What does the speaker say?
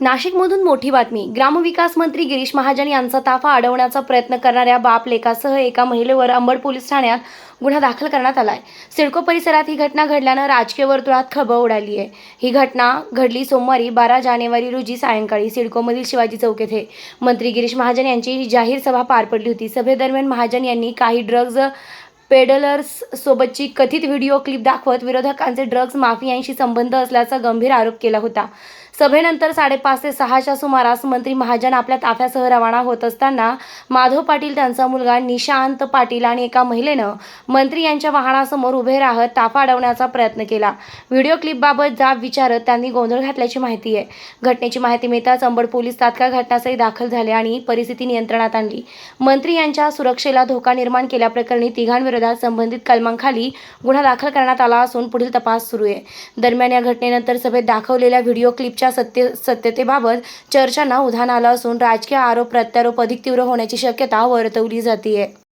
नाशिकमधून मोठी बातमी. ग्रामविकास मंत्री गिरीश महाजन यांचा ताफा अडवण्याचा प्रयत्न करणाऱ्या बाप लेखासह एका महिलेवर अंबड पोलीस ठाण्यात गुन्हा दाखल करण्यात आलाय. सिडको परिसरात ही घटना घडल्यानं राजकीय वर्तुळात खळबळ उडाली आहे. ही घटना घडली सोमवारी बारा जानेवारी रोजी सायंकाळी सिडकोमधील शिवाजी चौक येथे. मंत्री गिरीश महाजन यांची ही जाहीर सभा पार पडली होती. सभेदरम्यान महाजन यांनी काही ड्रग्ज पेडलर्स सोबतची कथित व्हिडिओ क्लिप दाखवत विरोधकांचे ड्रग्ज माफियांशी संबंध असल्याचा गंभीर आरोप केला होता. सभेनंतर साडेपाच ते सहाच्या सुमारास मंत्री महाजन आपल्या ताफ्यासह रवाना होत असताना माधव पाटील त्यांचा मुलगा निशांत पाटील आणि एका महिलेनं मंत्री यांच्या वाहनासमोर उभे राहत ताफा अडवण्याचा प्रयत्न केला. व्हिडिओ क्लिपबाबत जाब विचारत त्यांनी गोंधळ घातल्याची माहिती आहे. घटनेची माहिती मिळताच अंबड पोलीस तात्काळ घटनास्थळी दाखल झाले आणि परिस्थिती नियंत्रणात आणली. मंत्री यांच्या सुरक्षेला धोका निर्माण केल्याप्रकरणी तिघांविरोधात संबंधित कलमांखाली गुन्हा दाखल करण्यात आला असून पुढील तपास सुरू आहे. दरम्यान या घटनेनंतर सभेत दाखवलेल्या व्हिडिओ क्लिपच्या सत्य सत्यतेबाबत चर्चांना उधाण आलं असून राजकीय आरोप प्रत्यारोप अधिक तीव्र होण्याची शक्यता वर्तवली जाते